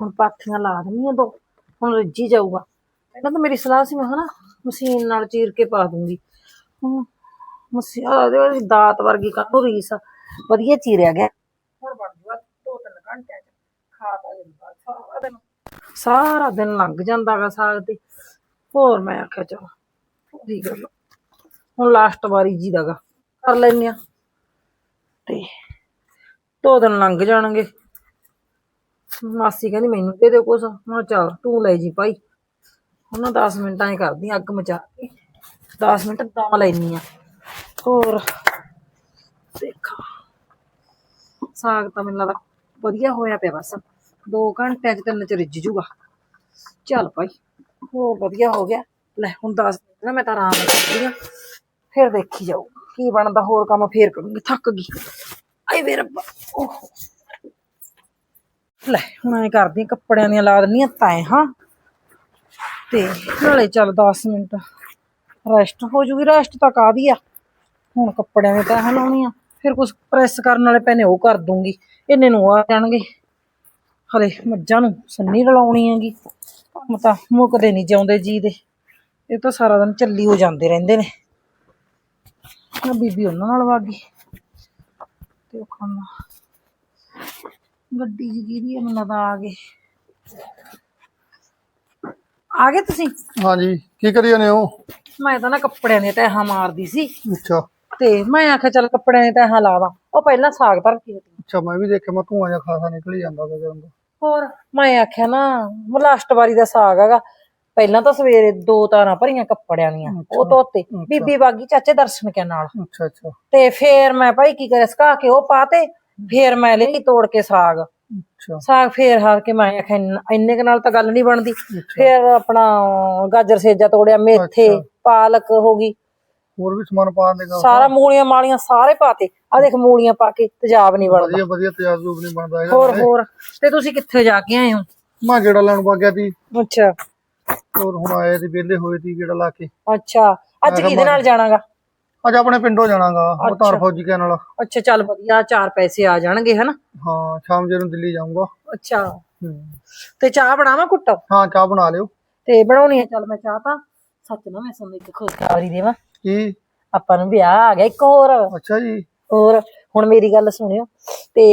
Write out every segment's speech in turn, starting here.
ਹੁਣ ਪਾਥੀਆਂ ਲਾ ਦਿੰਦੀਆਂ ਦੋ ਹੁਣ ਰੱਜੀ ਜਾਊਗਾ। ਪਹਿਲਾਂ ਤਾਂ ਮੇਰੀ ਸਲਾਹ ਸੀ ਮੈਂ ਹਨਾ ਮਸ਼ੀਨ ਨਾਲ ਚੀਰ ਕੇ ਪਾ ਦੂੰਗੀ। ਮਸ਼ੀਨ ਉਹਦੇ ਦਾਤ ਵਰਗੀ ਕਾਹਨੂੰ ਰੀਸ ਵਧੀਆ ਚੀਰਿਆ ਗਿਆ। ਹੁਣ ਬਣ ਜੂਗਾ ਦੋ ਤਿੰਨ ਘੰਟਿਆਂ ਚ। ਖਾ ਤਾ ਜਾਂਦਾ ਸਾਰਾ ਦਿਨ। ਸਾਰਾ ਦਿਨ ਲੰਘ ਜਾਂਦਾਗਾ ਸਾਗ ਤੇ। ਹੋਰ ਮੈਂ ਆਖਿਆ ਚਲੋ ਦੀ ਗੱਲ। ਹੁਣ ਲਾਸਟ ਵਾਰੀ ਜੀ ਦਾਗਾ ਕਰ ਲੈਨੇ ਆ। ਤੇ ਦੋ ਦਿਨ ਲੰਘ ਜਾਣਗੇ। ਮਾਸੀ ਕਹਿੰਦੀ ਮੈਨੂੰ ਦੇ ਦੇ ਕੁਛ। ਮੈਂ ਕਿਹਾ ਚੱਲ ਤੂੰ ਲੈ ਜੀ ਭਾਈ। ਉਹਨਾਂ 10 ਮਿੰਟਾਂ ਹੀ ਕਰਦੀ ਆਂ, ਅੱਗ ਮਚਾ ਕੇ। 10 ਮਿੰਟ ਦਮ ਲੈਣੀ ਆ। ਹੋਰ ਦੇਖਾਂ। ਸਾਗ ਤਾਂ ਮੈਨੂੰ ਲੱਗਦਾ ਵਧੀਆ ਹੋਇਆ ਪਿਆ ਬਸ। 2 ਘੰਟਿਆਂ ਚ ਤਿੰਨ ਚ ਰਿੱਝ ਜੂਗਾ। ਚੱਲ ਭਾਈ ਹੋਰ ਵਧੀਆ ਹੋ ਗਿਆ। ਲੈ ਹੁਣ 10 ਮਿੰਟ ਨਾ ਮੈਂ ਤਾਂ ਆਰਾਮ ਕਰਦੀ ਆ। ਫਿਰ ਦੇਖੀ ਜਾਊ। ਕੀ ਬਣਦਾ ਹੋਰ ਕੰਮ ਫੇਰ ਕਰੂੰਗੀ। ਥੱਕ ਗਈ। ਆਏ ਵੇ ਰੱਬਾ ਓਹ। ਲੈ, ਹੁਣ ਐ ਕਰਦੀ ਕੱਪੜਿਆਂ ਦੀਆਂ ਲਾ ਦਿੰਨੀ ਆ, ਤੈਂ ਹਾਂ। ਤੇ ਨਾਲੇ ਚੱਲ 10 ਮਿੰਟ ਰੈਸਟ ਹੋ ਜੂਗੀ ਰੈਸਟ ਤਾਂ ਕਾਦੀ ਆ? ਹੁਣ ਕੱਪੜਿਆਂ ਦੇ ਤੈਂ ਲਾਉਣੀ ਆ, ਫਿਰ ਕੁਝ ਪ੍ਰੈਸ ਕਰਨ ਵਾਲੇ ਪੈਨੇ ਉਹ ਕਰ ਦੂੰਗੀ ਇਹਨੇ ਨੂੰ ਆ ਜਾਣਗੇ। ਹਲੇ ਮੱਝਾਂ ਨੂੰ ਸੰਨੀ ਰਲਾਉਣੀ ਹੈਗੀ, ਕੰਮ ਤਾਂ ਮੁੱਕਦੇ ਨਹੀਂ ਜਿਉਂਦੇ ਜੀ ਦੇ, ਇਹ ਤਾਂ ਸਾਰਾ ਦਿਨ ਚੱਲੀ ਹੋ ਜਾਂਦੇ ਰਹਿੰਦੇ ਨੇ। ਨਾ ਬੀਬੀ ਉਹਨਾਂ ਨਾਲ ਵਾਗੀ, ਤੇ ਉਹ ਖਾਣਾ ਗੱਡੀ ਜੀ ਕਿਹਦੀ ਹੈ ਮੈਨੂੰ ਲੱਗਦਾ ਆ ਗਏ। ਆ ਗਏ ਤੁਸੀਂ? ਹਾਂਜੀ ਕੀ ਕਰੀ ਜਾਂਦੇ ਹੋ? ਮੈਂ ਤਾਂ ਨਾ ਕੱਪੜਿਆਂ ਦੀਆਂ ਤੈਹਾਂ ਮਾਰਦੀ ਸੀ। ਅੱਛਾ। ਤੇ ਮੈਂ ਆਖਿਆ ਚੱਲ ਕੱਪੜਿਆਂ ਦੀਆਂ ਤੈਹਾਂ ਲਾ ਦਾਂ। ਉਹ ਪਹਿਲਾਂ ਸਾਗ ਧਰ ਕੇ ਹਟੀ। ਅੱਛਾ ਮੈਂ ਵੀ ਦੇਖਿਆ ਮੈਂ ਧੂਆਂ ਜਿਹਾ ਖਾਸਾ ਨਿਕਲ ਹੀ ਜਾਂਦਾ ਉਹਦੇ ਅੰਦਰ ਹੋਰ ਮੈਂ ਆਖਿਆ ਨਾ ਲਾਸਟ ਵਾਰੀ ਦਾ ਸਾਗ ਹੈਗਾ। ਪਹਿਲਾਂ ਤਾਂ ਸਵੇਰੇ ਦੋ ਤਾਰਾਂ ਭਰੀਆਂ ਕੱਪੜਿਆਂ ਦੀਆਂ ਉਹ ਧੋਤੇ। ਬੀਬੀ ਬਾਗੀ ਚਾਚੇ ਦਰਸ਼ਨ ਕੇ ਨਾਲ। ਅੱਛਾ ਅੱਛਾ। ਤੇ ਫੇਰ ਮੈਂ ਭਾਈ ਕੀ ਕਰਿਆ ਸੁਕਾ ਕੇ ਉਹ ਪਾਤੇ। ਫੇਰ ਮੈਂ ਲਈ ਤੋੜ ਕੇ ਸਾਗ। ਅੱਛਾ। ਸਾਗ ਫੇਰ ਹਾਰ ਕੇ ਮੈਂ ਆਖਿਆ ਇੰਨ- ਇੰਨੇ ਕੁ ਨਾਲ ਤਾਂ ਗੱਲ ਨਹੀਂ ਬਣਦੀ। ਫੇਰ ਆਪਣਾ ਗਾਜਰ ਸੇਜਾ ਤੋੜਿਆ ਮੇਥੇ ਪਾਲਕ ਹੋ ਗਈ। ਹੋਰ ਵੀ ਸਮਾਨ ਪਾ ਦੇਗਾ ਸਾਰਾ ਮੂਲੀਆਂ ਮਾਲੀਆਂ ਸਾਰੇ ਪਾਤੇ। ਆ ਦੇਖ ਮੂਲੀਆਂ ਪਾ ਕੇ ਤੇਜ਼ਾਬ ਨਹੀਂ ਬਣਦਾ। ਵਧੀਆ ਵਧੀਆ ਤੇਜ਼ਾਬ ਨਹੀਂ ਬਣਦਾ ਹੈਗਾ ਹੋਰ ਹੋਰ। ਤੇ ਤੁਸੀਂ ਕਿੱਥੇ ਜਾ ਕੇ ਆਏ ਹੋ? ਮੈਂ ਗੇੜਾ ਲੈਣ ਵਗ ਗਿਆ ਸੀ। ਅੱਛਾ। ਹੋਰ ਹੁਣ ਆਏ ਸੀ ਵਿਹਲੇ ਹੋਏ ਸੀ ਗੇੜਾ ਲਾ ਕੇ। ਅੱਛਾ। ਅੱਜ ਕਿਹਦੇ ਨਾਲ ਜਾਣਾਗਾ? ਅੱਜ ਆਪਣੇ ਪਿੰਡੋਂ ਜਾਣਾਗਾ ਅਵਤਾਰ ਫੌਜੀ ਕੇ ਨਾਲ ਅੱਛਾ ਚੱਲ ਵਧੀਆ ਚਾਰ ਪੈਸੇ ਆ ਜਾਣਗੇ ਹਨਾ? ਹਾਂ ਸ਼ਾਮ ਜੇ ਨੂੰ ਦਿੱਲੀ ਜਾਊਂਗਾ। ਅੱਛਾ। ਹੂੰ। ਤੇ ਚਾਹ ਬਣਾਵਾਂ ਕੁੱਟ ਹਾਂ ਚਾਹ ਬਣਾ ਲਿਓ। ਤੇ ਬਣਾਉਣੀ ਆ ਚੱਲ ਮੈਂ ਚਾਹ ਤਾਂ। ਸੱਚ ਨਾ ਮੈਂ ਤੁਹਾਨੂੰ ਇੱਕ ਖੁਸ਼ਖਬਰੀ ਦੇਵਾਂ। ਕੀ? ਆਪਾਂ ਨੂੰ ਵਿਆਹ ਆ ਗਿਆ ਇੱਕ ਹੋਰ। ਅੱਛਾ ਜੀ। ਹੋਰ ਹੁਣ ਮੇਰੀ ਗੱਲ ਸੁਣਿਓ। ਤੇ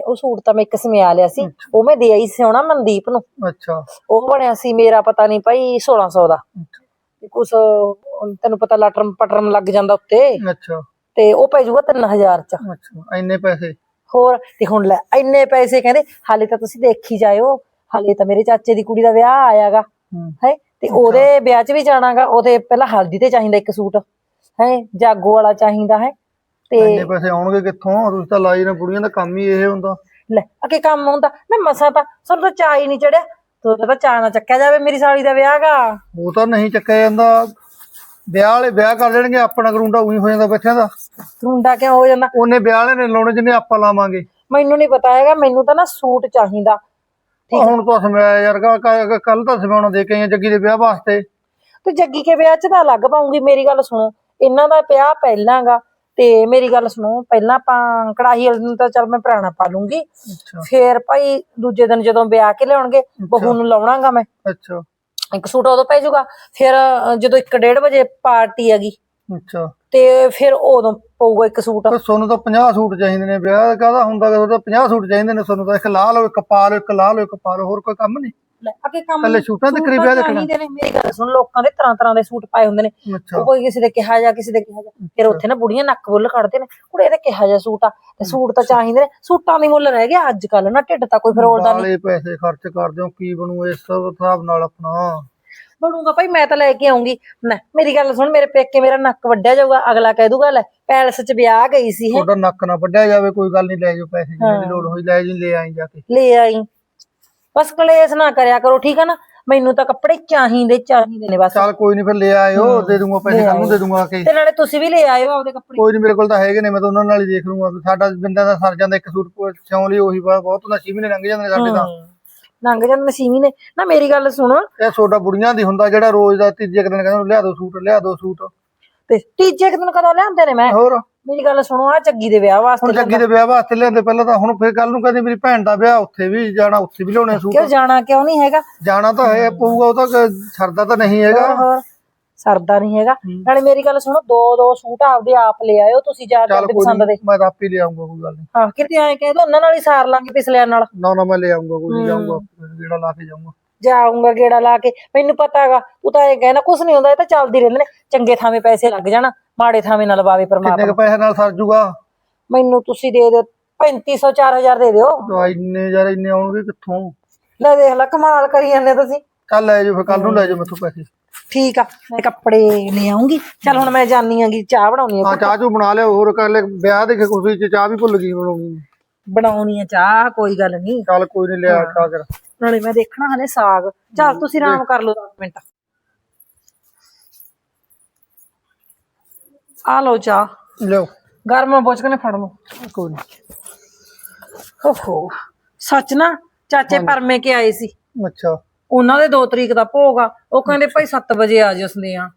ਉਹ ਸੂਟ ਤਾਂ ਮੈਂ ਇੱਕ ਸਮਿਆ ਲਿਆ ਸੀ। ਉਹ ਮੈਂ ਦੇ ਆਈ ਸੀ ਮਨਦੀਪ ਨੂੰ। ਅੱਛਾ। ਉਹ ਬਣਿਆ ਸੀ ਮੇਰਾ ਪਤਾ ਨਹੀਂ ਭਾਈ 1600 ਦਾ। ਕੁਛ ਤੈਨੂੰ ਪਤਾ ਲਟਰਮ ਪਟਰਮ ਲੱਗ ਜਾਂਦਾ ਉੱਤੇ। ਅੱਛਾ। ਤੇ ਉਹ ਪੈ ਜਾਊਗਾ 3000 ਚ। ਅੱਛਾ ਇੰਨੇ ਪੈਸੇ? ਹੋਰ ਤੇ ਹੁਣ ਲੈ ਇੰਨੇ ਪੈਸੇ ਕਹਿੰਦੇ ਹਾਲੇ ਤਾਂ ਤੁਸੀਂ ਦੇਖੀ ਜਾਇਓ ਹਾਲੇ ਤਾਂ ਮੇਰੇ ਚਾਚੇ ਦੀ ਕੁੜੀ ਦਾ ਵਿਆਹ ਆਇਆਗਾ। ਹੂੰ। ਤੇ ਉਹਦੇ ਵਿਆਹ 'ਚ ਵੀ ਜਾਣਾਗਾ ਉਹਦੇ ਪਹਿਲਾਂ ਹਲਦੀ ਤੇ ਚਾਹੀਦਾ ਇੱਕ ਸੂਟ। ਹੈ ਜਾਗੋ ਵਾਲਾ ਚਾਹੀਦਾ ਹੈ। ਤੇ ਇੰਨੇ ਪੈਸੇ ਆਉਣਗੇ ਕਿੱਥੋਂ? ਤੁਸੀਂ ਤਾਂ ਲਾਈ ਨੇ ਬੁੜੀਆਂ ਦਾ ਕੰਮ ਹੀ ਇਹ ਹੁੰਦਾ। ਲੈ ਅਕੇ ਕੰਮ ਹੁੰਦਾ ਨਾ ਮਸਾ ਤਾਂ ਸਾਨੂੰ ਤਾਂ ਚਾਹ ਹੀ ਨਹੀਂ ਚੜਿਆ। ਤੂੰ ਤਾਂ ਚਾਹ ਨਾ ਚੱਕਿਆ ਜਾਵੇ ਮੇਰੀ ਸਾਲੀ ਦਾ ਵਿਆਹਗਾ। ਉਹ ਤਾਂ ਨਹੀਂ ਚੱਕਿਆ ਜਾਂਦਾ। ਵਿਆਹ ਵਾਲੇ ਵਿਆਹ ਕਰ ਦੇਣਗੇ ਆਪਣਾ ਗਰੁੰਡਾ ਉਹੀ ਹੋ ਜਾਂਦਾ ਬੱਚਿਆਂ ਦਾ। ਰੁੰਡਾ ਕਿਉਂ ਹੋ ਜਾਂਦਾ? ਉਹਨੇ ਵਿਆਹ ਵਾਲੇ ਨੇ ਲਾਉਣੇ ਜਿੰਨੇ ਆਪਾਂ ਲਾਵਾਂਗੇ। ਮੈਨੂੰ ਨਹੀਂ ਪਤਾ ਹੈਗਾ ਮੈਨੂੰ ਤਾਂ ਨਾ ਸੂਟ ਚਾਹੀਦਾ। ਆਹ ਹੁਣ ਤਾਂ ਸਮਿਆ ਯਾਰ ਕੱਲ ਤਾਂ ਸਮਾਉਣਾ ਦੇ ਕੇ ਜੱਗੀ ਦੇ ਵਿਆਹ ਵਾਸਤੇ। ਤੇ ਜੱਗੀ ਕੇ ਵਿਆਹ 'ਚ ਤਾਂ ਲੱਗ ਪਾਉਂਗੀ ਮੇਰੀ ਗੱਲ ਸੁਣੋ। ਇਹਨਾਂ ਦਾ ਵਿਆਹ ਪਹਿਲਾਂਗਾ ਤੇ ਮੇਰੀ ਗੱਲ ਸੁਣੋ ਪਹਿਲਾਂ ਆਪਾਂ ਕੜਾਹੀ ਵਾਲੇ ਨੂੰ ਤਾਂ ਚੱਲ ਮੈਂ ਪੁਰਾਣਾ ਪਾ ਲੂੰਗੀ। ਫੇਰ ਭਾਈ ਦੂਜੇ ਦਿਨ ਜਦੋਂ ਵਿਆਹ ਕੇ ਲਿਆਉਣਗੇ ਬਹੂ ਨੂੰ ਲਾਉਣਾਗਾ ਮੈਂ। ਅੱਛਾ। ਇੱਕ ਸੂਟ ਉਦੋਂ ਪੈ ਜਾਊਗਾ ਫਿਰ ਜਦੋਂ 1:30 ਵਜੇ ਪਾਰਟੀ ਹੈਗੀ ਅੱਛਾ। ਤੇ ਫਿਰ ਉਦੋਂ ਪਊਗਾ ਇੱਕ ਸੂਟ। ਤੁਹਾਨੂੰ ਤਾਂ 50 ਸੂਟ ਚਾਹੀਦੇ ਨੇ ਵਿਆਹ ਕਾਹਦਾ ਹੁੰਦਾ ਕਿ ਤਾਂ 50 ਸੂਟ ਚਾਹੀਦੇ ਨੇ ਤੁਹਾਨੂੰ ਤਾਂ ਇੱਕ ਲਾ ਲਓ ਇੱਕ ਪਾ ਲਓ ਇੱਕ ਲਾ ਲਓ ਇੱਕ ਪਾ ਲਓ ਹੋਰ ਕੋਈ ਕੰਮ ਨਹੀਂ ਲੈ ਅੱਗੇ ਕੰਮ ਪਹਿਲੇ ਸੂਟਾਂ ਤੇ ਕਰੀ ਸੂਟ ਵਿਆਹ ਤਾਂ ਦੇਖਣਾ। ਚਾਹੀਦੇ ਨੇ ਮੇਰੀ ਗੱਲ ਸੁਣ ਲੋਕਾਂ ਦੇ ਤਰ੍ਹਾਂ ਤਰ੍ਹਾਂ ਦੇ ਸੂਟ ਪਾਏ ਹੁੰਦੇ ਨੇ। ਅੱਛਾ। ਉਹ ਕੋਈ ਕਿਸੇ ਦੇ ਕਿਹਾ ਜਾ ਕਿਸੇ ਦੇ ਕਿਹਾ ਜਾ। ਫਿਰ ਉੱਥੇ ਨਾ ਬੁੜੀਆਂ ਨੱਕ ਬੁੱਲ ਕੱਢਦੇ ਨੇ। ਕੁੜੇ ਇਹਦੇ ਕਿਹਾ ਜਾ ਸੂਟ ਆ। ਤੇ ਸੂਟ ਤਾਂ ਚਾਹੀਦੇ ਨੇ। ਸੂਟਾਂ ਦੀ ਮੁੱਲ ਰਹਿ ਗਿਆ ਅੱਜ ਕੱਲ ਨਾ ਢਿੱਡ ਤਾਂ ਕੋਈ ਫਰੋਲਦਾ ਨਹੀਂ। ਵਾਲੇ ਪੈਸੇ ਖਰਚ ਕਰਦੇ ਹੋ ਕੀ ਬਣੂ ਇਸ ਹਿਸਾਬ ਨਾਲ ਆਪਣਾ? ਬਣੂਗਾ ਭਾਈ ਮੈਂ ਤਾਂ ਲੈ ਕੇ ਆਉਂਗੀ। ਨਾ ਮੇਰੀ ਗੱਲ ਸੁਣ ਮੇਰੇ ਪੇਕੇ ਮੇਰਾ ਨੱਕ ਵੱਡਿਆ ਜਾਊਗਾ। ਅਗਲਾ ਕਹਿ ਦੂਗਾ ਲੈ ਪੈਲਸ 'ਚ ਵਿਆਹ ਗਈ ਸੀ ਹੈ। ਤੁਹਾਡਾ ਨੱਕ ਨਾ ਵੱਢਿਆ ਜਾਵੇ ਕੋਈ ਗੱਲ ਨਹੀਂ ਲੈ ਜਾਓ ਪੈਸੇ ਜਿੰਨੇ ਦੀ ਲੋੜ ਹੋਈ ਲੈ ਜੀ ਲੈ ਆਈ ਜਾ ਕੇ। ਲੈ ਆਈ। ਬਸ ਕਲੇਸ਼ ਨਾ ਕਰਿਆ ਕਰੋ ਠੀਕ ਹੈ ਨਾ? ਮੈਨੂੰ ਤਾਂ ਕੱਪੜੇ ਚਾਹੀਦੇ ਚਾਹੀਦੇ ਨੇ ਬਸ। ਚੱਲ ਕੋਈ ਨਹੀਂ ਫਿਰ ਲੈ ਆਇਓ ਦੇ ਦੂੰਗਾ ਪੈਸੇ ਕੱਲ ਨੂੰ ਦੇ ਦੂੰਗਾ ਕੇ ਤੇ ਨਾਲੇ ਤੁਸੀਂ ਵੀ ਲੈ ਆਇਓ ਆਪਦੇ ਕੱਪੜੇ। ਕੋਈ ਨਹੀਂ ਮੇਰੇ ਕੋਲ ਤਾਂ ਹੈਗੇ ਨੇ ਮੈਂ ਤਾਂ ਉਹਨਾਂ ਨਾਲ ਹੀ ਦੇਖ ਲੂੰਗਾ। ਸਾਡਾ ਬੰਦਾ ਦਾ ਸਰ ਜਾਂਦਾ ਇੱਕ ਸੂਟ ਸਿਉਣ ਲਈ ਉਹੀ ਬਹੁਤ ਬਹੁਤ ਹੁੰਦਾ ਛੇ ਮਹੀਨੇ ਲੰਘ ਜਾਂਦੇ ਨੇ ਸਾਡੇ ਤਾਂ। ਲੰਘ ਜਾਂਦੇ ਨੇ ਨਾ। ਮੇਰੀ ਗੱਲ ਸੁਣ। ਇਹ ਸੋਡਾ ਬੁੜੀਆਂ ਦੀ ਹੁੰਦਾ ਜਿਹੜਾ ਰੋਜ਼ ਦਾ ਤੀਜੇ ਦਿਨ ਕਹਿੰਦਾ ਲਿਆ ਦੋ ਸੂਟ ਲਿਆ ਦੋ ਸੂਟ। ਤੇ ਤੀਜੇ ਦਿਨ ਕਦੋਂ ਲਿਆਉਂਦੇ ਨੇ ਮੈਂ? ਹੋਰ? ਮੇਰੀ ਗੱਲ ਸੁਣੋ ਆ ਚੱਗੀ ਦੇ ਵਿਆਹ ਵਾਸਤੇ ਹੁਣ ਜੱਗੀ ਦੇ ਵਿਆਹ ਵਾਸਤੇ ਲਿਆਂਦੇ ਪਹਿਲਾਂ ਤਾਂ ਹੁਣ ਫਿਰ ਕੱਲ ਨੂੰ ਕਹਿੰਦੇ ਮੇਰੀ ਭੈਣ ਦਾ ਵਿਆਹ ਉੱਥੇ ਵੀ ਜਾਣਾ ਉੱਥੇ ਵੀ ਲਿਆਉਣੇ ਸੂਟ। ਕਿਉਂ ਜਾਣਾ ਕਿਉਂ ਨਹੀਂ ਹੈਗਾ? ਜਾਣਾ ਤਾਂ ਹੈ ਪਊਗਾ ਉਹ ਤਾਂ ਕ- ਸਰਦਾ ਤਾਂ ਨਹੀਂ ਹੈਗਾ। ਹੋਰ ਸਰਦਾ ਨਹੀਂ ਹੈਗਾ। ਨਾਲੇ ਮੇਰੀ ਗੱਲ ਸੁਣੋ ਦੋ ਦੋ ਸੂਟ ਆਪਦੇ ਆਪ ਲੈ ਆਇਓ ਤੁਸੀਂ ਜਾ ਕੇ ਚੱਲ ਆਪਦੇ ਕੋਈ ਪਸੰਦ ਦੇ। ਨੀ, ਮੈਂ ਤਾਂ ਆਪੇ ਲੈ ਆਉਂਗਾ ਕੋਈ ਗੱਲ ਨਹੀਂ। ਹਾਂ ਕਿਤੇ ਐਂ ਕਹਿ ਦੋ ਉਹਨਾਂ ਨਾਲ ਹੀ ਸਾਰ ਲਾਂਗੇ ਪਿਛਲਿਆਂ ਨਾਲ। ਨਾ ਨਾ ਮੈਂ ਲੈ ਆਉਂਗਾ ਕੋਈ ਨਹੀਂ ਜਾਊਂਗਾ ਜਿਹੜਾ ਲਾ ਕੇ ਜਾਊਂਗਾ। ਜਾਊਂਗਾ ਗੇੜਾ ਲਾ ਕੇ ਮੈਨੂੰ ਪਤਾ ਹੈਗਾ ਤੂੰ ਤਾਂ ਇਹ ਕਹਿਣਾ ਕੁਛ ਨਹੀਂ ਹੁੰਦਾ ਇਹ ਤਾਂ ਚੱਲਦੀ ਰਹਿੰਦੇ ਨੇ ਚੰਗੇ ਥਾਵੇਂ ਪੈਸੇ ਲੱਗ ਜਾਣ। ਮਾੜੇ ਥਾਵੇਂ ਨਾਲ ਲਵਾਵੇ ਕਿੰਨੇ ਪਰਮਾਤਮਾ ਕ ਪੈਸੇ ਨਾਲ ਸਰ ਜੂਗਾ? ਮੈਨੂੰ ਤੁਸੀਂ ਦੇ ਦਿਓ 3500 4000 ਦੇ ਦਿਓ। ਤਾਂ ਇੰਨੇ ਯਾਰ ਇੰਨੇ ਆਉਣਗੇ ਕਿੱਥੋਂ? ਲੈ ਦੇਖ ਲੈ ਕਮਾਲ ਕਰੀ ਜਾਂਦੇ ਤੁਸੀਂ। ਕੱਲ ਲੈ ਜਾਓ ਫਿਰ ਕੱਲ ਨੂੰ ਲੈ ਜਾਓ ਮੈਥੋਂ ਪੈਸੇ। ਠੀਕ ਆ ਮੈਂ ਕੱਪੜੇ ਲੈ ਆਉਂਗੀ। ਚੱਲ ਹੁਣ ਮੈਂ ਜਾਣੀ ਆਂਗੀ ਚਾਹ ਬਣਾਉਣੀ ਆ ਹਾਂ ਚਾਹ ਚੂ ਬਣਾ ਲਿਆ ਹੋਰ ਕਰ ਲੈ ਵਿਆਹ ਦੇ ਖੁਸ਼ੀ ਚ ਚਾਹ ਵੀ ਭੁੱਲ ਗਈ ਬਣਾਉਣੀ ਬਣਾਉਣੀ ਆ ਚਾਹ ਕੋਈ ਗੱਲ ਨਹੀਂ। ਚੱਲ ਕੋਈ ਨਹੀਂ ਲਿਆ ਚਾਹ ਕਰ। ਨਾਲੇ ਮੈਂ ਦੇਖਣਾ ਹਲੇ ਸਾਗ। ਚੱਲ ਤੁਸੀਂ ਆਰਾਮ ਕਰ ਲਓ 10 ਮਿੰਟ। ਆ ਲਓ ਚਾਹ। ਲਿਓ। ਗਰਮ ਬੁੱਝ ਕੇ ਫੜ ਲਓ। ਕੋਈ ਨਹੀਂ ਓਹੋ ਸੱਚ ਨਾ ਚਾਚੇ ਪਰਮੇ ਕੇ ਆਏ ਸੀ। ਅੱਛਾ। ਉਹਨਾਂ ਦੇ 2 ਤਰੀਕ ਦਾ ਭੋਗ ਆ ਉਹ ਕਹਿੰਦੇ ਭਾਈ 7 ਵਜੇ ਆ ਜਿਓ ਸੰਦਿਆਂ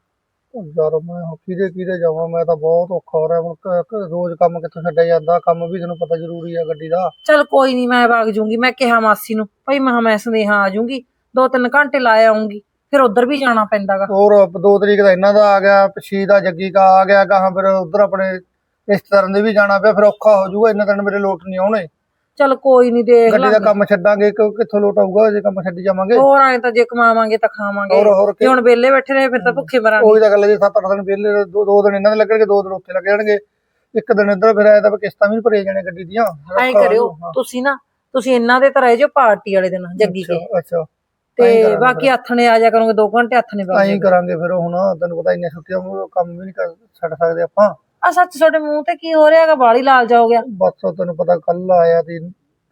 ਉਹ ਯਾਰ ਮੈਂ ਹੁਣ ਕਿਹਦੇ ਕਿਹਦੇ ਜਾਵਾਂ? ਮੈਂ ਤਾਂ ਬਹੁਤ ਔਖਾ ਹੋ ਰਿਹਾ। ਹੁਣ ਕ- ਕ- ਰੋਜ਼ ਕੰਮ ਕਿੱਥੋਂ ਛੱਡਿਆ ਜਾਂਦਾ? ਕੰਮ ਵੀ ਤੈਨੂੰ ਪਤਾ ਜ਼ਰੂਰੀ ਆ ਗੱਡੀ ਦਾ। ਚਲ ਕੋਈ ਨਹੀਂ ਮੈਂ ਵਗ ਜੂੰਗੀ। ਮੈਂ ਕਿਹਾ ਮਾਸੀ ਨੂੰ ਭਾਈ ਮੈਂ ਕਿਹਾ ਮੈਂ ਸੰਦੇਹਾ ਆ ਜੂੰਗੀ। ਦੋ ਤਿੰਨ ਘੰਟੇ ਲਾ ਆਉਂਗੀ ਫਿਰ ਉਧਰ ਵੀ ਜਾਣਾ ਪੈਂਦਾਗਾ। ਹੋਰ ਦੋ ਤਰੀਕ ਦਾ ਇਹਨਾਂ ਦਾ ਆ ਗਿਆ ਪਛੀ ਦਾ ਜੱਗੀ ਦਾ ਆ ਗਿਆ ਗਾਹਾਂ ਫਿਰ ਉਧਰ ਆਪਣੇ ਰਿਸ਼ਤੇਦਾਰਾਂ ਦੇ ਵੀ ਜਾਣਾ ਪਿਆ ਫਿਰ ਔਖਾ ਹੋ ਜਾਊਗਾ ਇੰਨੇ ਦਿਨ ਮੇਰੇ ਲੋਟ ਨਹੀਂ ਆਉਣੇ। ਚਲ ਕੋਈ ਨਹੀਂ ਦੇਖ ਗੱਡੀ ਦਾ ਕੰਮ ਛੱਡਾਂਗੇ ਕਿ ਕਿੱਥੋਂ ਲੋਟ ਆਊਗਾ ਜੇ ਕੰਮ ਛੱਡੀ ਜਾਵਾਂਗੇ। ਹੋਰ ਆਏ ਤਾਂ ਜੇ ਕਮਾਵਾਂਗੇ ਤਾਂ ਖਾਵਾਂਗੇ। ਹੋਰ ਹੋਰ ਜੇ ਹੁਣ ਵਿਹਲੇ ਬੈਠੇ ਰਹੇ ਫਿਰ ਤਾਂ ਭੁੱਖੇ ਮਰਾਂਗੇ ਉਹੀ ਤਾਂ ਗੱਲ ਹੈ ਜੇ 7-8 ਦਿਨ ਪਹਿਲੇ ਦੋ ਦੋ ਦਿਨ ਇਹਨਾਂ ਦੇ ਲੱਗਣਗੇ ਦੋ ਦਿਨ ਉੱਥੇ ਲੱਗ ਜਾਣਗੇ। ਇੱਕ ਦਿਨ ਇੱਧਰ ਫਿਰ ਆਇਆ ਤਾਂ ਫਿਰ ਕਿਸ਼ਤਾਂ ਵੀ ਨੀ ਭਰੀਆਂ ਜਾਣੇ ਗੱਡੀ ਦੀਆਂ। ਐਂ ਕਰਿਓ ਤੁਸੀਂ ਨਾ ਤੁਸੀਂ ਇਹਨਾਂ ਦੇ ਤਾਂ ਰਹਿ ਜਾਓ ਪਾਰਟੀ ਵਾਲੇ ਦਿਨ ਜੱਗੀ ਕੇ। ਅੱਛਾ। ਤੇ ਬਾਕੀ ਹੱਥਣੇ ਆ ਜਾ ਕਰੋਗੇ 2 ਘੰਟੇ ਹੱਥਣੇ ਪਾ ਐਂ ਕਰਾਂਗੇ ਫਿਰ ਹੁਣ ਤੈਨੂੰ ਪਤਾ ਇੰਨੀਆਂ ਛੁੱਟੀਆਂ ਨੂੰ ਕੰਮ ਵੀ ਨਹੀਂ ਕਰ ਛੱਡ ਸਕਦੇ ਆਪਾਂ। ਆ ਸੱਚ ਤੁਹਾਡੇ ਮੂੰਹ ਤੇ ਕੀ ਹੋ ਰਿਹਾਗਾ ਬਾਲੀ ਲਾਲ ਜਾ ਹੋ ਗਿਆ। ਬਸ ਤੈਨੂੰ ਪਤਾ ਕੱਲ ਆਇਆ ਤੇ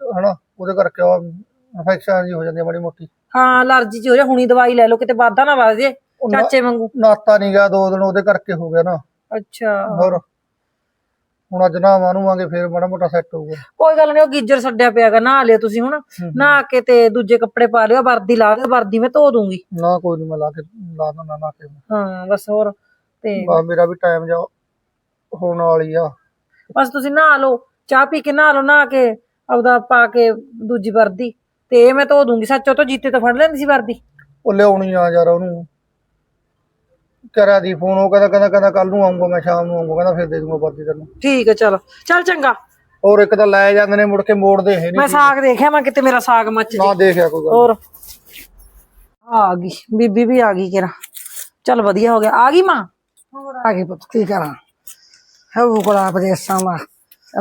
ਹਨਾ? ਉਹਦੇ ਕਰਕੇ ਉਹ ਇਨਫੈਕਸ਼ਨ ਜੀ ਹੋ ਜਾਂਦੀ ਮਾੜੀ ਮੋਟੀ। ਹਾਂ ਅਲਰਜੀ ਚ ਹੋ ਰਿਹਾ ਹੁਣੀ ਦਵਾਈ ਲੈ ਲਓ ਕਿਤੇ ਵਾਧਾ ਨਾ ਜੇ ਨਾ- ਚਾਚੇ ਵਾਂਗੂ। ਨਾਤਾ ਨਹੀਂ ਗਿਆ ਦੋ ਦਿਨ ਉਹਦੇ ਕਰਕੇ ਹੋ ਗਿਆ ਨਾ। ਅੱਛਾ। ਹੋਰ? ਹੁਣ ਅੱਜ ਨਾ ਮਾਨੂਵਾਂਗੇ ਫਿਰ ਮਾੜਾ ਮੋਟਾ ਸੈੱਟ ਹੋਊਗਾ। ਕੋਈ ਗੱਲ ਨਹੀਂ ਉਹ ਗੀਜਰ ਛੱਡਿਆ ਪਿਆਗਾ ਨਹਾ ਲਿਓ ਤੁਸੀਂ ਹੁਣ। ਨਹਾ ਕੇ ਤੇ ਦੂਜੇ ਕੱਪੜੇ ਪਾ ਲਿਓ ਵਰਦੀ ਲਾ ਦਿਓ ਵਰਦੀ ਮੈਂ ਧੋ ਦੂੰਗੀ। ਨਾ ਕੋਈ ਨਹੀਂ ਮੈਂ ਲਾ ਕੇ ਲਾ ਦਿੰਦਾ ਨਾ ਕੇ। ਹਾਂ ਬਸ ਹੋਰ ਤੇ ਬਾ ਮੇਰਾ ਵੀ ਟਾਈਮ ਜਾ ਹੋਣ ਵਾਲੀ ਆ। ਬਸ ਤੁਸੀਂ ਨਹਾ ਲਓ ਚਾਹ ਪੀ ਕੇ ਨਹਾ ਲਓ ਨਹਾ ਕੇ ਆਪਦਾ ਪਾ ਕੇ ਦੂਜੀ ਵਰਦੀ। ਤੇ ਇਹ ਮੈਂ ਧੋ ਦੂੰਗੀ ਸੱਚੋ ਤੋਂ ਜੀਤੇ ਤੋਂ ਫੜ ਲੈਂਦੀ ਸੀ ਵਰਦੀ। ਉਹ ਲਿਆਉਣੀ ਆ ਯਾਰ ਉਹਨੂੰ। ਕਰਿਆ ਦੀ ਫੋਨ ਉਹ ਕਹਿੰਦਾ ਕਹਿੰਦਾ ਕਹਿੰਦਾ ਕੱਲ ਨੂੰ ਆਉਂਗਾ ਮੈਂ ਸ਼ਾਮ ਨੂੰ ਆਉਂਗਾ ਕਹਿੰਦਾ ਫਿਰ ਦੇ ਦੂੰਗਾ ਵਰਦੀ ਤੈਨੂੰ। ਠੀਕ ਹੈ ਚਲ। ਚਲ ਚੰਗਾ। ਹੋਰ ਇੱਕ ਤਾਂ ਲੈ ਜਾਂਦੇ ਨੇ ਮੁੜ ਕੇ ਮੋੜਦੇ ਹੈ ਨਹੀਂ ਮੈਂ ਸਾਗ ਦੇਖਿਆ ਮੈਂ ਕਿਤੇ ਮੇਰਾ ਸਾਗ ਮੱਚ ਜੇ। ਨਾ ਦੇਖਿਆ ਕੋਈ ਗੱਲ। ਹੋਰ? ਆ ਗਈ। ਬੀਬੀ ਵੀ ਆ ਗਈ ਕਿਰਾ ਚਲ ਵਧੀਆ ਹੋ ਗਿਆ। ਆ ਗਈ ਮਾਂ? ਆ ਗਈ ਪੁੱਤ ਕੀ ਕਰਾਂ? ਹਉ ਕੋਲਾ ਪ੍ਰਦੇਸਾਂ ਦਾ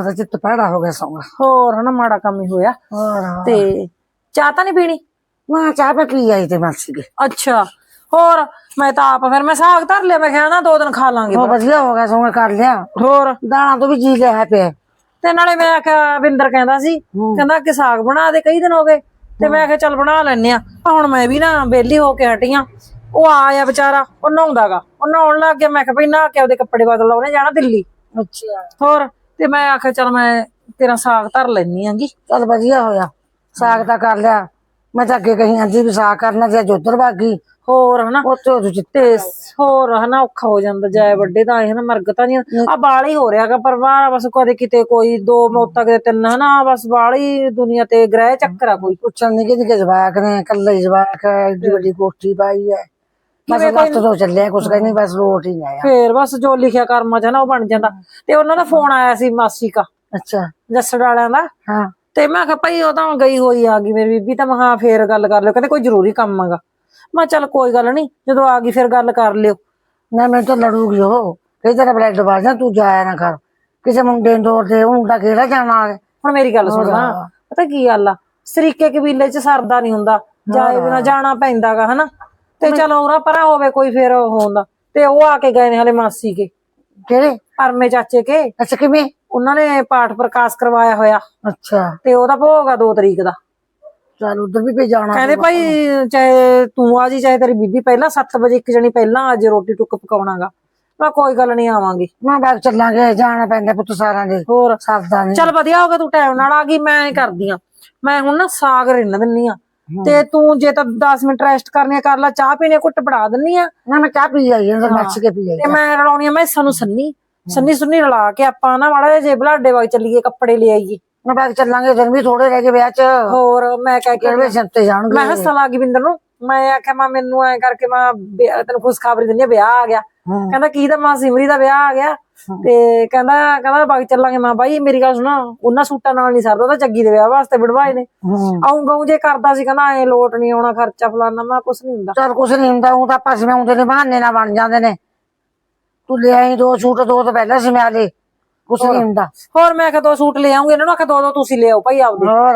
ਅਸਾਂ ਚਿੱਤ ਪੈੜਾ ਹੋ ਗਿਆ ਸੌਂਗਾ। ਹੋਰ ਹਨਾ ਮਾੜਾ ਕੰਮ ਹੀ ਹੋਇਆ। ਹੋਰ ਤੇ ਚਾਹ ਤਾਂ ਨਹੀਂ ਪੀਣੀ? ਮੈਂ ਚਾਹ ਪੀ ਪੀ ਆਈ ਤੇ ਮਾਸੀ ਦੇ ਅੱਛਾ। ਹੋਰ ਮੈਂ ਤਾਂ ਆਪ ਫਿਰ ਮੈਂ ਸਾਗ ਧਰ ਲਿਆ ਮੈਂ ਕਿਹਾ ਨਾ ਦੋ ਦਿਨ ਖਾ ਲਾਂਗੇ ਉਹ ਵਧੀਆ ਹੋ ਗਿਆ ਸੌਂਗਾ ਕਰ ਲਿਆ। ਹੋਰ? ਦਾਣਾ ਤੋਂ ਵੀ ਜੀ ਲਿਆ ਪਿਆ। ਤੇ ਨਾਲੇ ਮੈਂ ਆਖਿਆ ਵਿੰਦਰ ਕਹਿੰਦਾ ਸੀ ਕਹਿੰਦਾ ਕਿ ਸਾਗ ਬਣਾ ਦੇ ਕਈ ਦਿਨ ਹੋ ਗਏ। ਤੇ ਮੈਂ ਆਖਿਆ ਚੱਲ ਬਣਾ ਲੈਨੇ ਆ ਹੁਣ ਮੈਂ ਵੀ ਨਾ ਬੇਲੀ ਹੋ ਕੇ ਹਟੀ ਆਂ ਉਹ ਆਇਆ ਵਿਚਾਰਾ ਉਹ ਨਹਾਉਂਦਾਗਾ। ਉਹ ਨਹਾਉਣ ਲੱਗ ਗਿਆ ਮੈਂ ਕਿਹਾ ਭਈ ਨਹਾ ਕੇ ਉਹਦੇ ਕੱਪੜੇ ਬਦਲ ਉਹਨੇ ਜਾਣਾ ਦਿੱਲੀ। ਅੱਛਾ। ਹੋਰ ਤੇ ਮੈਂ ਆਖਿਆ ਚੱਲ ਮੈਂ ਤੇਰਾ ਸਾਗ ਧਰ ਲੈਨੀ ਆਂਗੀ ਚੱਲ ਵਧੀਆ ਹੋਇਆ। ਸਾਗ ਤਾਂ ਕਰ ਲਿਆ। ਮੈਂ ਤਾਂ ਅੱਗੇ ਕਹੀ ਅੱਜ ਵੀ ਸਾਗ ਕਰਨਾ ਤੇ ਅੱਜ ਉੱਧਰ ਭਾਗੀ ਹੋਰ ਹਨਾ ਉੱਥੇ ਉਹ ਚਿੱਤੇ ਤੇ ਹੋਰ ਹਨਾ ਔਖਾ ਹੋ ਜਾਂਦਾ ਜਾਏ ਵੱਡੇ ਤਾਂ ਇਹ ਹਨਾ ਮਰਗਤਾ ਨਹੀਂ ਆ ਬਾਲ ਹੀ ਹੋ ਰਿਹਾਗਾ ਪਰਿਵਾਰ ਬਸ ਕਦੇ ਕਿਤੇ ਕੋਈ ਦੋ ਮੌਤਾਂ ਕਿਤੇ ਤਿੰਨ ਹਨਾ ਬਸ ਬਾਲ ਹੀ ਦੁਨੀਆ ਤੇ ਗ੍ਰਹਿ ਚੱਕਰ ਆ ਕੋਈ। ਪੁੱਛਣ ਨਿੱਕੇ ਨਿੱਕੇ ਜਵਾਕ ਨੇ ਕੱਲੇ ਜਵਾਕ ਏਡੀ ਵੱਡੀ ਕੋਠੀ ਪਾਈ ਹੈ ਬਸ ਲੱਤ ਤੋਂ ਚੱਲਿਆ ਕੁਛ ਕਹਿੰਦੀ ਬਸ ਰੋਟ ਹੀ ਨਹੀਂ ਆਇਆ। ਫੇਰ ਬਸ ਜੋ ਲਿਖਿਆ ਕਰਮਾਂ ਚ ਨਾ ਉਹ ਬਣ ਜਾਂਦਾ। ਤੇ ਉਹਨਾਂ ਦਾ ਫੋਨ ਆਇਆ ਸੀ ਮਾਸੀ ਕਾ ਅੱਛਾ। ਜੱਸੜ ਵਾਲਿਆਂ ਦਾ। ਹਾਂ। ਤੇ ਮੈਂ ਕਿਹਾ ਭਾਈ ਉਹ ਤਾਂ ਗਈ ਹੋਈ ਆ ਗਈ ਮੇਰੀ ਬੀਬੀ ਤਾਂ ਮੈਂ ਕਿਹਾ ਫੇਰ ਗੱਲ ਕਰ ਲਿਓ। ਕਹਿੰਦੇ ਕੋਈ ਜ਼ਰੂਰੀ ਕੰਮ ਹੈਗਾ। ਮੈਂ ਚੱਲ ਕੋਈ ਗੱਲ ਨਹੀਂ ਜਦੋਂ ਆ ਗਈ ਫਿਰ ਗੱਲ ਕਰ ਲਿਓ। ਨਾ ਮੈਂ ਤਾਂ ਲੜੂਗੀ ਉਹ। ਕਈ ਤਰ੍ਹਾਂ ਬਲੱਡ ਬਾਜਾ ਤੂੰ ਜਾਇਆ ਨਾ ਕਰ। ਕਿਸੇ ਮੁੰਡੇ ਨੂੰ ਤੋੜ ਦੇ ਉਹਨੂੰ ਤਾਂ ਕਿਹੜਾ ਜਾਣਾ ਹੁਣ ਮੇਰੀ ਗੱਲ ਸੁਣਨਾ ਪਤਾ ਕੀ ਗੱਲ ਆ? ਸਰੀਕੇ ਕਬੀਲੇ ਚ ਸਰਦਾ ਨਹੀਂ ਹੁੰਦਾ ਜਾਏ ਬਿਨਾ ਜਾਣਾ ਪੈਂਦਾਗਾ ਹਨਾ? ਤੇ ਚਲੋ ਉਹਨਾਂ ਪਰਾਂ ਹੋਵੇ ਕੋਈ ਫੇਰ ਉਹ ਹੁੰਦਾ। ਤੇ ਉਹ ਆ ਕੇ ਗਏ ਨੇ ਹਲੇ ਮਾਸੀ ਕੇ। ਕਿਹੜੇ? ਪਰਮੇ ਚਾਚੇ ਕੇ। ਅੱਛਾ ਕਿਵੇਂ? ਉਹਨਾਂ ਨੇ ਪਾਠ ਪ੍ਰਕਾਸ਼ ਕਰਵਾਇਆ ਹੋਇਆ। ਅੱਛਾ। ਤੇ ਉਹਦਾ ਭੋਗ ਆ 2 ਤਰੀਕ ਦਾ। ਚੱਲ ਉਧਰ ਵੀ ਭੇਜ ਜਾਣਾ ਕਹਿੰਦੇ ਭਾਈ ਚਾਹੇ ਤੂੰ ਆ ਜੀ ਚਾਹੇ ਤੇਰੀ ਬੀਬੀ ਪਹਿਲਾਂ 7 ਵਜੇ ਇੱਕ ਜਣੀ ਪਹਿਲਾਂ ਅੱਜ ਰੋਟੀ ਟੁੱਕ ਪਕਾਉਣਾਗਾ। ਮੈਂ ਕੋਈ ਗੱਲ ਨਹੀਂ ਆਵਾਂਗੀ। ਮੈਂ ਬਾਗ ਚੱਲਾਂਗੇ ਜਾਣਾ ਪੈਂਦਾ ਪੁੱਤ ਸਾਰਿਆਂ ਦੇ। ਹੋਰ ਨਹੀਂ ਚੱਲ ਵਧੀਆ ਹੋ ਗਿਆ ਤੂੰ ਟਾਈਮ ਨਾਲ ਆ ਗਈ ਮੈਂ ਐ ਕਰਦੀ ਆ ਮੈਂ ਹੁਣ ਨਾ ਸਾਗ ਰਿੰਨ ਦਿੰਨੀ ਆ ਤੇ ਤੂੰ ਜੇ ਤਾਂ 10 ਮਿੰਟ ਰੈਸਟ ਕਰਨੀ ਆ ਕਰ ਲੈ ਚਾਹ ਪੀਣੇ ਘੁੱਟ ਬਣਾ ਦਿੰਨੀ ਆ। ਨਾ ਮੈਂ ਚਾਹ ਪੀ ਆਈ ਹਾਂ। ਮੱਛ ਕੇ ਪੀ ਆਈ ਤੇ ਮੈਂ ਰਲਾਉਣੀ ਆ ਮੈਂ ਸਾਨੂੰ ਸੰਨੀ ਸੰਨੀ ਸੁੰਨੀ ਰਲਾ ਕੇ ਆਪਾਂ ਨਾ ਮਾੜਾ ਜਿਹਾ ਜੇ ਬਲਾਡੇ ਵਗ ਚੱਲੀਏ ਕੱਪੜੇ ਲੈ ਆਈਏ। ਮੈਂ ਬਾਅਦ ਚੱਲਾਂਗੇ ਦਿਨ ਵੀ ਥੋੜੇ ਰਹਿ ਗਏ ਵਿਆਹ ਚ। ਹੋਰ ਮੈਂ ਕਹਿ ਕੇ ਕਿਹੜੇ ਸਿਰ ਤੇ ਜਾਣਗੇ? ਮੈਂ ਹੱਸਣ ਲੱਗੀ ਬਿੰਦਰ ਨੂੰ। ਮੈਂ ਆਖਿਆ ਮੈਂ ਮੈਨੂੰ ਐ ਕਰਕੇ ਮੈਂ ਤੈਨੂੰ ਖੁਸ਼ਖਬਰੀ ਦਿੰਦੀ ਆ ਵਿਆਹ ਆ ਗਿਆ। ਕਹਿੰਦਾ ਕੀ ਦਾ ਮਾਂ ਸਿਮਰੀ ਦਾ ਵਿਆਹ ਆ ਗਿਆ? ਤੇ ਕਹਿੰਦਾ ਕਹਿੰਦਾ ਬਾਗ ਚੱਲਾਂਗੇ ਮੈਂ ਬਾਈ ਮੇਰੀ ਗੱਲ ਸੁਣਾ ਉਹਨਾਂ ਸੂਟਾਂ ਨਾਲ ਨਹੀਂ ਸਰਦਾ ਤਾਂ ਜੱਗੀ ਦੇ ਵਿਆਹ ਵਾਸਤੇ ਵੜਵਾਏ ਨੇ। ਹੂੰ। ਆਉਂਗਾ ਜੇ ਕਰਦਾ ਸੀ ਕਹਿੰਦਾ ਐ ਲੋਟ ਨਹੀਂ ਆਉਣਾ ਖਰਚਾ ਫਲਾਨਾ ਮੈਂ ਕੁਛ ਨਹੀਂ ਹੁੰਦਾ। ਚਲ ਕੁਛ ਨਹੀਂ ਹੁੰਦਾ ਉਹ ਤਾਂ ਆਪਾਂ ਆਉਂਦੇ ਨੇ ਬਹਾਨੇ ਨਾਲ ਬਣ ਜਾਂਦੇ ਨੇ। ਤੂੰ ਲੈ ਆਈ ਦੋ ਸੂਟ ਦੋ ਤਾਂ ਪਹਿਲਾਂ ਸੀ ਮੈਂ ਲੈ ਕੁਛ ਨਹੀਂ ਹੁੰਦਾ। ਹੋਰ ਮੈਂ ਕਿਹਾ ਦੋ ਸੂਟ ਲੈ ਆਉਂਗੇ ਇਹਨਾਂ ਨੂੰ ਆਖਿਆ ਦੋ ਦੋ ਤੁਸੀਂ ਲੈ ਆਓ ਭਾਈ ਆਪਦੇ। ਹੋਰ।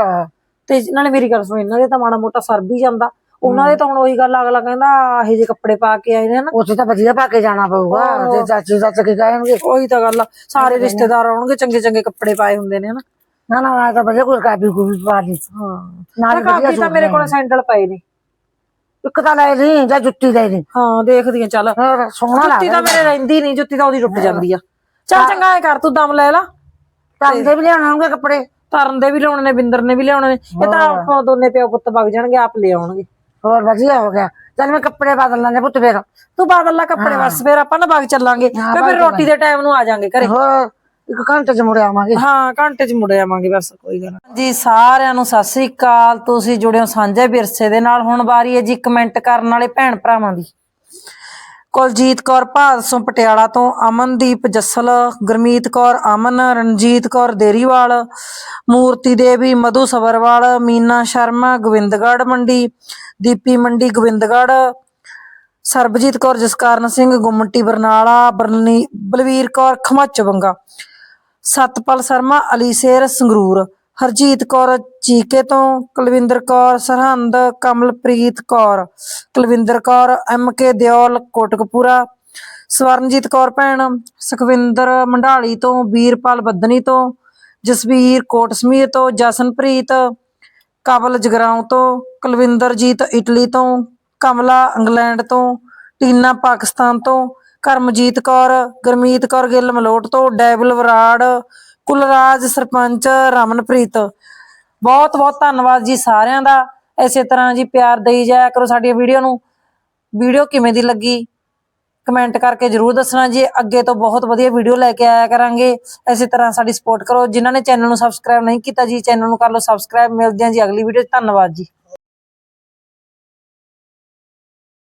ਤੇ ਨਾਲੇ ਮੇਰੀ ਗੱਲ ਸੁਣ ਇਹਨਾਂ ਦੇ ਤਾਂ ਮਾੜਾ ਮੋਟਾ ਸਰ ਵੀ ਜਾਂਦਾ। ਉਹਨਾਂ ਦੇ ਤਾਂ ਹੁਣ ਉਹੀ ਗੱਲ ਅਗਲਾ ਕਹਿੰਦਾ ਇਹੋ ਜਿਹੇ ਕੱਪੜੇ ਪਾ ਕੇ ਆਏ ਨੇ ਨਾ ਉੱਥੇ ਤਾਂ ਵਧੀਆ ਪਾ ਕੇ ਜਾਣਾ ਪਊਗਾ ਤੇ ਚਾਚੀ ਚਾਚਾ ਕੀ ਕਹਿਣਗੇ। ਉਹੀ ਤਾਂ ਗੱਲ ਸਾਰੇ ਰਿਸ਼ਤੇਦਾਰ ਆਉਣਗੇ ਚੰਗੇ ਚੰਗੇ ਕੱਪੜੇ ਪਾਏ ਹੁੰਦੇ ਨੇ ਨਾ ਨਾ ਨਾ ਨਾ ਤਾਂ ਵਧੀਆ ਕੋਈ ਕਾਪੀ ਕੋਈ ਪਾ ਲਈ। ਹਾਂ। ਨਾਲ ਵਧੀਆ ਤਾਂ ਮੇਰੇ ਕੋਲ ਸੈਂਡਲ ਪਏ ਨੇ। ਇੱਕ ਤਾਂ ਲੈ ਲਈ ਜਾਂ ਜੁੱਤੀ ਲੈ ਲਈ। ਹਾਂ ਦੇਖਦੀ ਆ ਚੱਲ। ਸੋਹਣਾ ਜੁੱਤੀ ਲੱਗਦਾ। ਤਾਂ ਮੇਰੇ ਰਹਿੰਦੀ ਨਹੀਂ ਜੁੱਤੀ ਤਾਂ ਉਹਦੀ ਟੁੱਟ ਜਾਂਦੀ ਆ। ਚੱਲ ਚੰਗਾ ਐ ਕਰ ਤੂੰ ਦਮ ਲੈ ਲਾ। ਤੰਦੇ ਵੀ ਲਿਆਉਣੇ ਹੋਣਗੇ ਕੱਪੜੇ। ਤਰਨ ਦੇ ਵੀ ਲਿਆਉਣੇ ਨੇ ਬਿੰਦਰ ਨੇ ਵੀ ਲਿਆਉਣੇ ਨੇ। ਇਹ ਤਾਂ ਆਪਾਂ ਦੋਨੇ ਪਿਓ ਪੁੱਤ ਵਗ ਜਾਣਗੇ ਆਪ ਲੈ ਆਉਣਗੇ। ਹੋਰ ਵਧੀਆ ਹੋ ਗਿਆ। ਚੱਲ ਮੈਂ ਕੱਪੜੇ ਬਦਲ ਲੈਣੇ ਪੁੱਤ ਫੇਰ। ਤੂੰ ਬਾਦਲ ਲਾ ਕੱਪੜੇ ਬਸ ਫਿਰ ਆਪਾਂ ਨਾ ਵਗ ਚੱਲਾਂਗੇ। ਤੇ ਫਿਰ ਰੋਟੀ ਦੇ ਟਾਈਮ ਨੂੰ ਆ ਜਾਾਂਗੇ ਘਰੇ। ਹੋਰ ਇੱਕ ਘੰਟੇ ਚ ਮੁੜ ਆਵਾਂਗੇ। ਹਾਂ ਘੰਟੇ ਚ ਮੁੜ ਆਵਾਂਗੇ ਬਸ ਕੋਈ ਗੱਲ। ਜੀ ਸਾਰਿਆਂ ਨੂੰ ਸਤਿ ਸ੍ਰੀ ਅਕਾਲ। ਤੁਸੀਂ ਜੁੜਿਓ ਸਾਂਝੇ ਵਿਰਸੇ ਦੇ ਨਾਲ। ਹੁਣ ਵਾਰੀ ਹੈ ਜੀ ਕਮੈਂਟ ਕਰਨ ਵਾਲੇ ਭੈਣ ਭਰਾਵਾਂ ਦੀ। ਕੁਲਜੀਤ ਕੌਰ ਭਾਦਸੋਂ ਪਟਿਆਲਾ ਤੋਂ, ਅਮਨਦੀਪ ਜੱਸਲ, ਗੁਰਮੀਤ ਕੌਰ ਅਮਨ, ਰਣਜੀਤ ਕੌਰ ਦੇਰੀਵਾਲ, ਮੂਰਤੀ ਦੇਵੀ ਮਧੂ ਸਵਰਵਾਲ, ਮੀਨਾ ਸ਼ਰਮਾ, ਗੋਬਿੰਦਗੜ੍ਹ ਮੰਡੀ, ਦੀਪੀ ਮੰਡੀ, ਗੋਬਿੰਦਗੜ੍ਹ, ਸਰਬਜੀਤ ਕੌਰ, ਜਸਕਰਨ ਸਿੰਘ, ਗੁੰਮਟੀ ਬਰਨਾਲਾ, ਬਰਨੀ, ਬਲਵੀਰ ਕੌਰ, ਖਮੱਚ ਬੰਗਾ ਸਤਪਾਲ ਸ਼ਰਮਾ, ਅਲੀ ਅਲੀਸ਼ੇਰ ਸੰਗਰੂਰ। ਹਰਜੀਤ ਕੌਰ ਚੀਕੇ ਤੋਂ, ਕੁਲਵਿੰਦਰ ਕੌਰ ਸਰਹੰਦ, ਕਮਲਪ੍ਰੀਤ ਕੌਰ, ਕੁਲਵਿੰਦਰ ਕੌਰ ਐਮ ਕੇ ਦਿਓਲ ਕੋਟਕਪੂਰਾ, ਸਵਰਨਜੀਤ ਕੌਰ ਭੈਣ, ਸੁਖਵਿੰਦਰ ਮੰਡਾਲੀ ਤੋਂ, ਵੀਰਪਾਲ ਬੱਦਨੀ ਤੋਂ, ਜਸਵੀਰ ਕੋਟਸਮੀਰ ਤੋਂ, ਜਸਨਪ੍ਰੀਤ ਕਬਲ ਜਗਰਾਉਂ ਤੋਂ, ਕੁਲਵਿੰਦਰਜੀਤ ਇਟਲੀ ਤੋਂ, ਕਮਲਾ ਇੰਗਲੈਂਡ ਤੋਂ, ਟੀਨਾ ਪਾਕਿਸਤਾਨ ਤੋਂ, ਕਰਮਜੀਤ ਕੌਰ, ਗੁਰਮੀਤ ਕੌਰ ਗਿੱਲ ਮਲੋਟ ਤੋਂ, ਡੈਵਲ ਵਰਾੜ ਕੁਲਰਾਜ ਸਰਪੰਚ ਰਮਨਪ੍ਰੀਤ। ਬਹੁਤ ਬਹੁਤ ਧੰਨਵਾਦ ਜੀ ਸਾਰਿਆਂ ਦਾ। ਇਸੇ ਤਰ੍ਹਾਂ ਜੀ ਪਿਆਰ ਦੇਈ ਜਾਇਆ ਕਰੋ ਸਾਡੀ ਵੀਡੀਓ ਨੂੰ। ਵੀਡੀਓ ਕਿਵੇਂ ਦੀ ਲੱਗੀ? ਕਮੈਂਟ ਕਰਕੇ ਜਰੂਰ ਦੱਸਣਾ ਜੀ। ਅੱਗੇ ਤੋਂ ਬਹੁਤ ਵਧੀਆ ਵੀਡੀਓ ਲੈ ਕੇ ਆਇਆ ਕਰਾਂਗੇ। ਇਸੇ ਤਰ੍ਹਾਂ ਸਾਡੀ ਸਪੋਰਟ ਕਰੋ। ਜਿਨ੍ਹਾਂ ਨੇ ਚੈਨਲ ਨੂੰ ਸਬਸਕ੍ਰਾਈਬ ਨਹੀਂ ਕੀਤਾ ਜੀ, ਚੈਨਲ ਨੂੰ ਕਰ ਲਓ ਸਬਸਕ੍ਰਾਈਬ। ਮਿਲਦੇ ਹਾਂ ਜੀ ਅਗਲੀ ਵੀਡੀਓ 'ਚ। ਧੰਨਵਾਦ ਜੀ।